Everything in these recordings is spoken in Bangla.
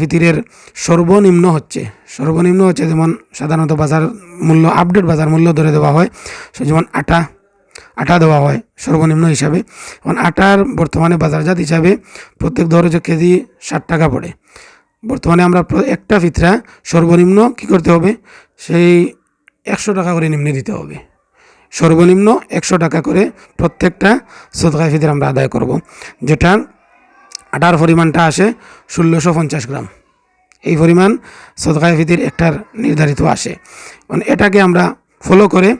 ফিতিরের সর্বনিম্ন হচ্ছে। সর্বনিম্ন হচ্ছে যেমন সাধারণত বাজার মূল্য আপডেট বাজার মূল্য ধরে দেওয়া হয়, সে যেমন আটা আটা দেওয়া হয় সর্বনিম্ন হিসাবে। এখন আটার বর্তমানে বাজারজাত হিসাবে প্রত্যেক ধরে যে কেজি ষাট টাকা পড়ে। বর্তমানে আমরা একটা ফিতরা সর্বনিম্ন কি করতে হবে? সেই একশো টাকা করে নিম্নে দিতে হবে। সর্বনিম্ন একশো টাকা করে প্রত্যেকটা সদকায় ফিতর আমরা আদায় করব, যেটা আটার পরিমাণটা আসে ষোলোশো পঞ্চাশ গ্রাম। এই পরিমাণ সদকায় ফিতির একটার নির্ধারিত আসে। মানে এটাকে আমরা ফলো করে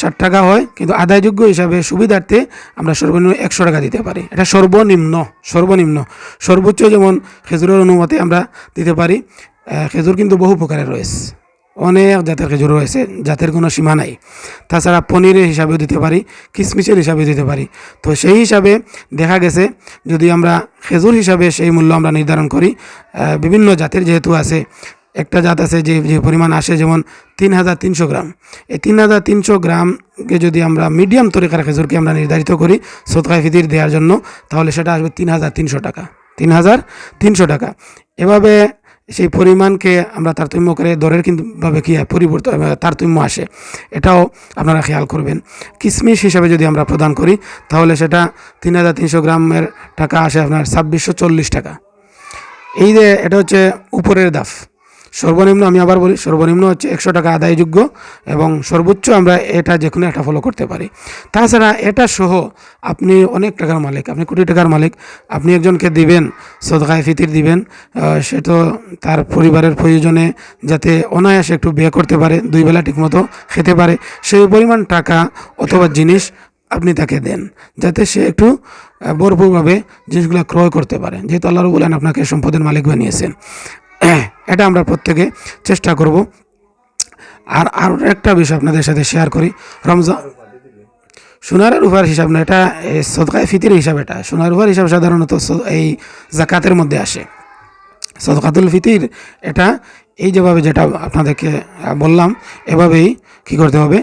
ষাট টাকা হয়, কিন্তু আদায়যোগ্য হিসাবে সুবিধার্থে আমরা সর্বনিম্ন একশো টাকা দিতে পারি। এটা সর্বনিম্ন সর্বনিম্ন। সর্বোচ্চ যেমন খেজুরের অনুমতি আমরা দিতে পারি খেজুর কিন্তু বহু প্রকারের রয়েছে। অনেক জাতের খেজুর রয়েছে, জাতের কোনো সীমা নাই। তাছাড়া পনিরের হিসাবেও দিতে পারি কিশমিশের হিসাবে দিতে পারি। তো সেই হিসাবে দেখা গেছে, যদি আমরা খেজুর হিসাবে সেই মূল্য আমরা নির্ধারণ করি বিভিন্ন জাতের যেহেতু আছে, একটা জাত আছে যে যে পরিমাণ আসে যেমন তিন হাজার তিনশো গ্রাম। এই তিন হাজার তিনশো গ্রামকে যদি আমরা মিডিয়াম তরিকার খেজুরকে আমরা নির্ধারিত করি সৎকায় ফিতির দেওয়ার জন্য, তাহলে সেটা আসবে তিন হাজার তিনশো টাকা। তিন হাজার তিনশো টাকা। এভাবে সেই পরিমাণকে আমরা তারতম্য করে দরের কিন্তু ভাবে কী পরিবর্তন তারতম্য আসে। এটাও আপনারা খেয়াল করবেন। কিসমিস হিসাবে যদি আমরা প্রদান করি, তাহলে সেটা তিন হাজার তিনশো গ্রামের টাকা আসে আপনার ছাব্বিশশো চল্লিশ টাকা। এই যে, এটা হচ্ছে উপরের দাফ। সর্বনিম্ন আমি আবার বলি, সর্বনিম্ন হচ্ছে একশো টাকা আদায়যোগ্য এবং সর্বোচ্চ আমরা এটা যে কোনো একটা ফলো করতে পারি। তাছাড়া এটা সহ আপনি অনেক টাকার মালিক, আপনি কোটি টাকার মালিক, আপনি একজনকে দিবেন, সদকায় ফিতির দিবেন সে তো তার পরিবারের প্রয়োজনে যাতে অনায়াসে একটু বিয়ে করতে পারে, দুই বেলা ঠিকমতো খেতে পারে, সেই পরিমাণ টাকা অথবা জিনিস আপনি তাকে দেন, যাতে সে একটু ভরপুরভাবে জিনিসগুলো ক্রয় করতে পারে। যেহেতু আল্লাহ বলেন আপনাকে সম্পদের মালিক বানিয়েছেন। এটা আমরা প্রত্যেকে চেষ্টা করব। আর আরও একটা বিষয় আপনাদের সাথে শেয়ার করি। রমজান সোনার উপহার হিসাব না, এটা সদকায় ফিতির হিসাব এটা। সোনার উপহার হিসাব সাধারণত এই জাকাতের মধ্যে আসে। সদকাতুল ফিতির এটা এই যেভাবে যেটা আপনাদেরকে বললাম, এভাবেই কি করতে হবে?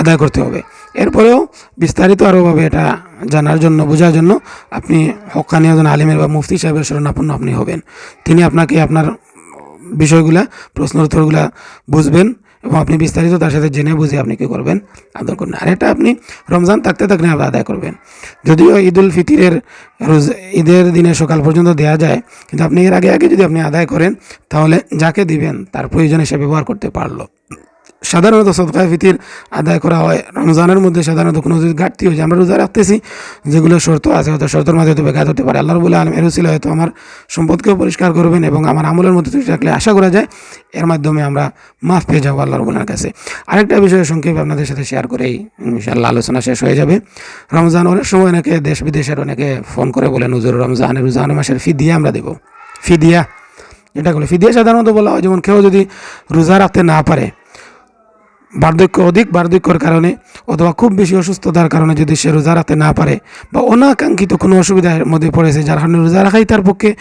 আদায় করতে হবে। এরপরেও বিস্তারিত আরোভাবে এটা জানার জন্য, বোঝার জন্য আপনি হকানি একজন আলিমের বা মুফতি সাহেবের শরণাপন্ন আপনি হবেন। তিনি আপনাকে আপনার বিষয়গুলা প্রশ্ন উত্তরগুলা বুঝবেন এবং আপনি বিস্তারিত তার সাথে জেনে বুঝে আপনি কী করবেন, আদর করবেন। আর এটা আপনি রমজান থাকতে থাকলে আপনি আদায় করবেন। যদিও ঈদ উল ফিতিরের রোজ, ঈদের দিনে সকাল পর্যন্ত দেওয়া যায়, কিন্তু আপনি এর আগে আগে যদি আপনি আদায় করেন, তাহলে যাকে দিবেন তার প্রয়োজনে সে ব্যবহার করতে পারল। সাধারণত সদকায় ফিতির আদায় করা হয়। রমজানের মধ্যে সাধারণত কোনো যদি ঘাটতি হয়েছে আমরা রোজা রাখতেছি, যেগুলো শর্ত আছে হয়তো শর্তের মাঝে হয়তো বেঘাত হতে পারে। আল্লাহ বলে আলম এরুসিল হয়তো আমার সম্পদকেও পরিষ্কার করবেন এবং আমার আমলের মধ্যে ত্রুটি রাখলে আশা করা যায়, এর মাধ্যমে আমরা মাফ পেয়ে যাব আল্লাহ রবুল্লার কাছে। আরেকটা বিষয় সংক্ষেপে আপনাদের সাথে শেয়ার করেই ইনশাল্লাহ আলোচনা শেষ হয়ে যাবে। রমজান অনেক সময় অনেকে দেশ বিদেশের অনেকে ফোন করে বলেন হুজুর রমজান রমজান মাসের ফি দিয়ে আমরা দেবো। ফি দিয়া এটা বলে ফি দিয়ে সাধারণত বলা হয়, যেমন কেউ যদি রোজা রাখতে না পারে বার্ধক্য অধিক বার্ধক্যর কারণে অথবা খুব বেশি অসুস্থতার কারণে যদি সে রোজা রাখতে না পারে বা অনাকাঙ্ক্ষিত কোনো অসুবিধার মধ্যে পড়েছে যার কারণে রোজা রাখাই তার পক্ষে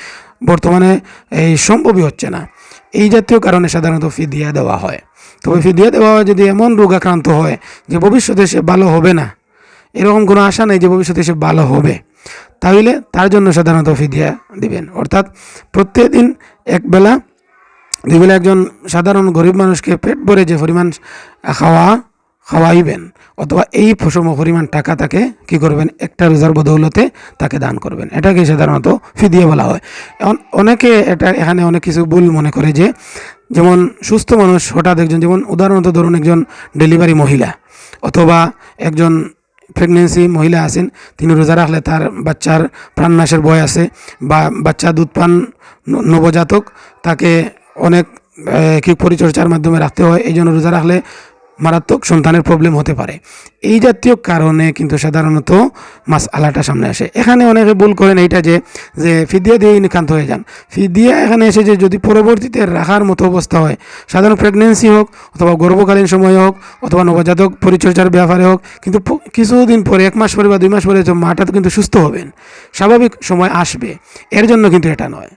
বর্তমানে এই সম্ভবই হচ্ছে না। এই জাতীয় কারণে সাধারণত ফিদিয়া দেওয়া হয়। তবে ফিদিয়া দেওয়া হয় যদি এমন রোগাক্রান্ত হয় যে ভবিষ্যতে সে ভালো হবে না। এরকম কোনো আশা নেই যে ভবিষ্যতে সে ভালো হবে। তাহলে তার জন্য সাধারণত ফিদিয়া দিবেন। অর্থাৎ প্রত্যেকদিন একবেলা দুইবেলা একজন সাধারণ গরিব মানুষকে পেট ভরে যে পরিমাণ খাওয়া, খাওয়াইবেন, অথবা এই সম পরিমাণ টাকা তাকে কি করবেন? একটা রোজার বদৌলতে তাকে দান করবেন। এটাকে সাধারণত ফিদিয়ে বলা হয়। এখন অনেকে এটা এখানে অনেক কিছু ভুল মনে করে যে, যেমন সুস্থ মানুষ হঠাৎ একজন, যেমন উদাহরণত ধরুন একজন ডেলিভারি মহিলা, অথবা একজন প্রেগনেন্সি মহিলা আছেন, তিনি রোজা রাখলে তার বাচ্চার প্রাণনাশের ভয় আছে, বা বাচ্চা দুধ পান নবজাতক, তাকে অনেক কি পরিচর্যার মাধ্যমে রাখতে হয়। এই জন্য রোজা রাখলে মারাত্মক সন্তানের প্রবলেম হতে পারে। এই জাতীয় কারণে কিন্তু সাধারণত মাস আলাটা সামনে আসে। এখানে অনেকে ভুল করেন এইটা যে যে ফিদিয়া দিয়ে নিকান্ত হয়ে যান। ফিদিয়া এখানে এসে যে যদি পরবর্তীতে রাখার মতো অবস্থা হয়, সাধারণ প্রেগনেন্সি হোক, অথবা গর্ভকালীন সময় হোক, অথবা নবজাতক পরিচর্যার ব্যাপারে হোক, কিন্তু কিছুদিন পরে, এক মাস পরে বা দুই মাস পরে মাটা কিন্তু সুস্থ হবেন। স্বাভাবিক সময় আসবে। এর জন্য কিন্তু এটা নয়।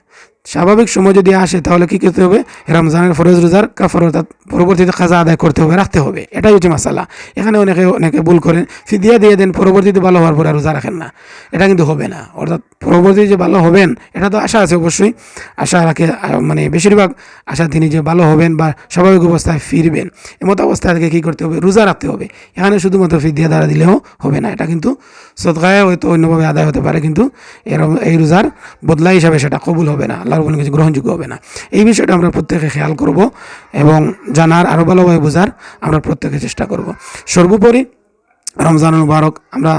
স্বাভাবিক সময় যদি আসে, তাহলে কি করতে হবে? রমজানের ফরজ রোজার কাফর অর্থাৎ পরবর্তীতে খাজা আদায় করতে হবে, রাখতে হবে। এটাই হচ্ছে মাসালা। এখানে অনেকে অনেকে ভুল করেন। ফিদিয়া দিয়ে দেন, পরবর্তীতে ভালো হওয়ার পরে রোজা রাখেন না। এটা কিন্তু হবে না। অর্থাৎ পরবর্তীতে যে ভালো হবেন, এটা তো আশা আছে অবশ্যই। আশা রাখে মানে বেশিরভাগ আশা তিনি যে ভালো হবেন বা স্বাভাবিক অবস্থায় ফিরবেন। এমতো অবস্থায় থেকে কী করতে হবে? রোজা রাখতে হবে। এখানে শুধুমাত্র ফিদিয়া দ্বারা দিলেও হবে না। এটা কিন্তু সদকায় হয়তো অন্যভাবে আদায় হতে পারে, কিন্তু এরম, এই রোজার বদলা হিসাবে সেটা কবুল হবে না। আল্লাহর বলে কিছু গ্রহণযোগ্য হবে না। এই বিষয়টা আমরা প্রত্যেকে খেয়াল করব এবং জানার আরও ভালোভাবে বোঝার আমরা প্রত্যেকে চেষ্টা করব। সর্বোপরি রমজান মুবারক আমরা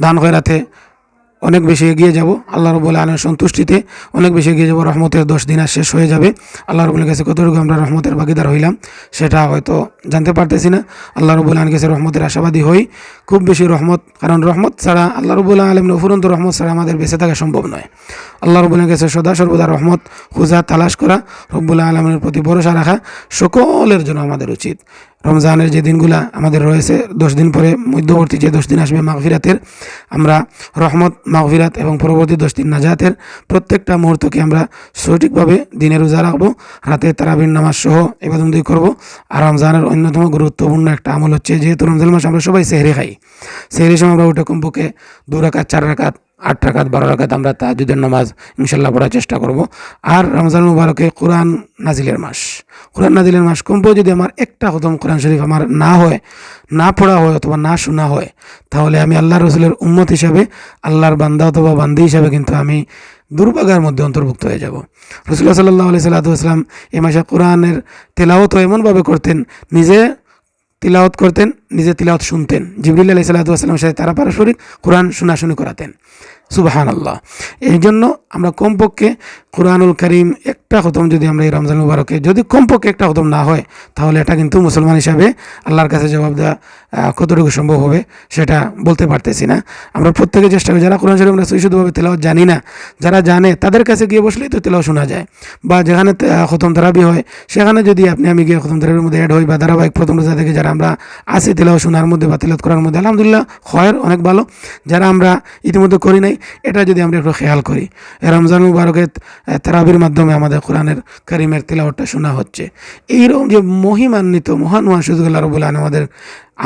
দান খয়রাতে অনেক বেশি এগিয়ে যাব। আল্লাহ রবুল আলমের সন্তুষ্টিতে অনেক বেশি এগিয়ে যাব। রহমতের দশ দিন আর শেষ হয়ে যাবে। আল্লাহ রবুলের কাছে কতটুকু আমরা রহমতের ভাগিদার হইলাম সেটা হয়তো জানতে পারতেছি না। আল্লাহ রবুল আলমের কাছে রহমতের আশাবাদী হই। খুব বেশি রহমত, কারণ রহমত ছাড়া আল্লাহ রবুল্লাহ আলমের অফুরন্ত রহমত ছাড়া আমাদের বেঁচে থাকা সম্ভব নয়। আল্লাহ রবুল্লার কাছে সদা সর্বদা রহমত, খুঁজা, তালাশ করা। রব্বুল্লাহ আলমের প্রতি ভরসা রাখা সকলের জন্য আমাদের উচিত। রমজানের যে দিনগুলা আমাদের রয়েছে, দশ দিন পরে, মধ্যবর্তী যে দশ দিন আসবে মাগফিরাতের, আমরা রহমত, মাগফিরাত এবং পরবর্তী দশ দিন নাজাতের প্রত্যেকটা মুহূর্তকে আমরা সঠিকভাবে দিনে রোজা রাখব, রাতে তারাবির নামাজ সহ এবাদন্দি করব। আর রমজানের অন্যতম গুরুত্বপূর্ণ একটা আমল হচ্ছে, যেহেতু রমজান মাস আমরা সবাই সেহরি খাই। সেহরি সময় আমরা উঠে কমপক্ষে দু রাকাত, চার রাকাত, আট রাকাত, বারো রাকাত আমরা তাজুদের নামাজ ইনশাল্লাহ পড়ার চেষ্টা করব। আর রমজান মুবারকে কোরআন নাজিলের মাস। কোরআন নাজিলের মাস কমপক্ষে যদি আমার একটা খতম কোরআন শরীফ আমার না হয়, না পড়া হয় অথবা না শোনা হয়, তাহলে আমি আল্লাহ রসুলের উম্মত হিসাবে, আল্লাহর বান্দা অথবা বান্দি হিসাবে কিন্তু আমি দুর্ভাগার মধ্যে অন্তর্ভুক্ত হয়ে যাব। রসুল্লাহ সাল্লাহ আলি সাল্লাম এই মাসে কোরআনের তেলাওত এমনভাবে করতেন, নিজে তিলাওয়াত করতেন, নিজে তিলাওয়াত শুনতেন। জিবরিল আলি সাল্লাহামের সাথে তারা পারস্পরিক কোরআন শোনাশুনি করাতেন। সুবাহান আল্লাহ এই জন্য আমরা কমপক্ষে কোরআনুল করিম একটা খতম যদি আমরা এই রমজান মুবারকে যদি কমপক্ষে একটা খতম না হয়, তাহলে এটা কিন্তু মুসলমান হিসাবে আল্লাহর কাছে জবাব দেওয়া কতটুকু সম্ভব হবে সেটা বলতে পারতেছি না। আমরা প্রত্যেকে চেষ্টা করি, যারা কোরআন শরীফ আমরা শুধুভাবে তেলাওয়াত জানি না, যারা জানে তাদের কাছে গিয়ে বসলেই তো তেলাও শোনা যায়। বা যেখানে খতম তারাবি হয়, সেখানে যদি আপনি, আমি গিয়ে খতম তারাবির মধ্যে অ্যাড হই বা ধারাবাহিক প্রথম রোজা থেকে যারা আমরা আসি তেলাও শোনার মধ্যে বা তেলাত করার মধ্যে, আলহামদুলিল্লাহ হয় অনেক ভালো। যারা আমরা ইতিমধ্যে করি নাই, এটা যদি আমরা একটু খেয়াল করি রমজান মুবারকের তারাবির মাধ্যমে আমাদের কোরআনের কারিমের তেলাওয়াতটা শোনা হচ্ছে। এইরকম যে মহিমান্বিত, মহান মহান সুযোগ আল্লাহ রবুল আলম আমাদের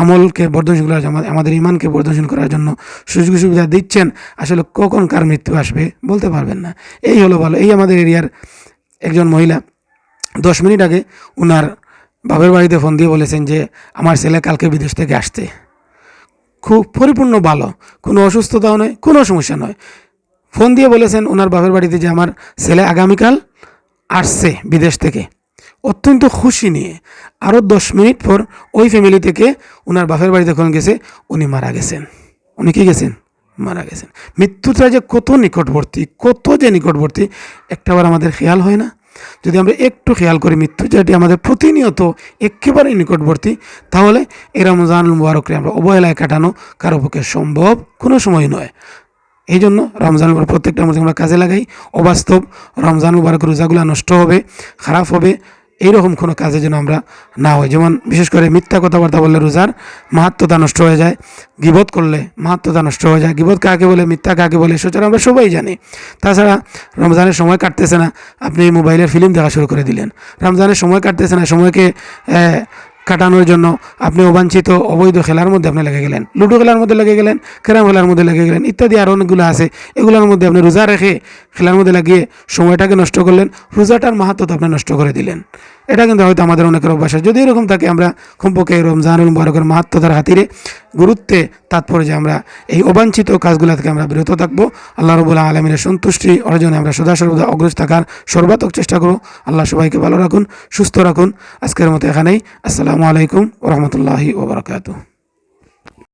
আমলকে বর্ধনশীল করার জন্য, আমাদের ইমানকে বর্ধনশীল করার জন্য সুযোগ সুবিধা দিচ্ছেন, আসলে কখন কার মৃত্যু আসবে বলতে পারবেন না। এই হলো ভালো, এই আমাদের এরিয়ার একজন মহিলা, দশ মিনিট আগে ওনার বাবার বাড়িতে ফোন দিয়ে বলেছেন যে, আমার ছেলে কালকে বিদেশ থেকে আসতে খুব পরিপূর্ণ ভালো, কোনো অসুস্থতাও নয়, কোনো সমস্যা নয়। ফোন দিয়ে বলেছেন ওনার বাপের বাড়িতে যে আমার ছেলে আগামীকাল আসছে বিদেশ থেকে। অত্যন্ত খুশি নিয়ে আরও দশ মিনিট পর ওই ফ্যামিলি থেকে ওনার বাপের বাড়িতে যখন গেছে, উনি মারা গেছেন। উনি কি গেছেন? মারা গেছেন। মৃত্যুটা যে কত নিকটবর্তী, কত যে নিকটবর্তী, একটাবার আমাদের খেয়াল হয় না। যদি আমরা একটু খেয়াল করি মৃত্যু যেটি আমাদের প্রতিনিয়ত একেবারেই নিকটবর্তী, তাহলে এই রমজান মুবারকরে আমরা অবহেলায় কাটানো কারও পক্ষে সম্ভব কোনো সময় নয়। এই জন্য রমজান মুবারক প্রত্যেকটা মধ্যে আমরা কাজে লাগাই। অবাস্তব রমজান মুবারক রোজাগুলো নষ্ট হবে, খারাপ হবে, এইরকম কোনো কাজে যেন আমরা না হয় যেমন বিশেষ করে মিথ্যা কথাবার্তা বললে রোজার মাহাত্মতা নষ্ট হয়ে যায়, গিবত করলে মাহাত্মতা নষ্ট হয়ে যায়। গিবত কাকে বলে, মিথ্যা কাকে বলে, সেটা আমরা সবাই জানি। তাছাড়া রমজানের সময় কাটতেছে না, আপনি মোবাইলের ফিল্ম দেখা শুরু করে দিলেন। রমজানের সময় কাটতেছে না, সময়কে কাটানোর জন্য আপনি অবাঞ্ছিত, অবৈধ খেলার মধ্যে আপনি লেগে গেলেন, লুডো খেলার মধ্যে লেগে গেলেন, ক্যারাম খেলার মধ্যে লেগে গেলেন ইত্যাদি আরও অনেকগুলো আছে। এগুলোর মধ্যে আপনি রোজা রেখে খেলার মধ্যে লাগিয়ে সময়টাকে নষ্ট করলেন, রোজাটার মাহাত্ম আপনি নষ্ট করে দিলেন। এটা কিন্তু হয়তো আমাদের অনেকের অভ্যাস যদি এরকম থাকে, আমরা কমপক্ষে রমজানুল মুবারকের মাহাত্মতার হাতিরে গুরুত্বে তাৎপর্যে আমরা এই অবাঞ্ছিত কাজগুলো থেকে আমরা বিরত থাকব। আল্লাহ রবুল্লাহ আলমিনের সন্তুষ্টি অর্জনে আমরা সদা সর্বদা অগ্রজ থাকার সর্বাত্মক চেষ্টা করব। আল্লাহ সবাইকে ভালো রাখুন, সুস্থ রাখুন। আজকের মতো এখানেই। আসসালামু আলাইকুম ওরহমতুল্লাহি ওবরাকাতু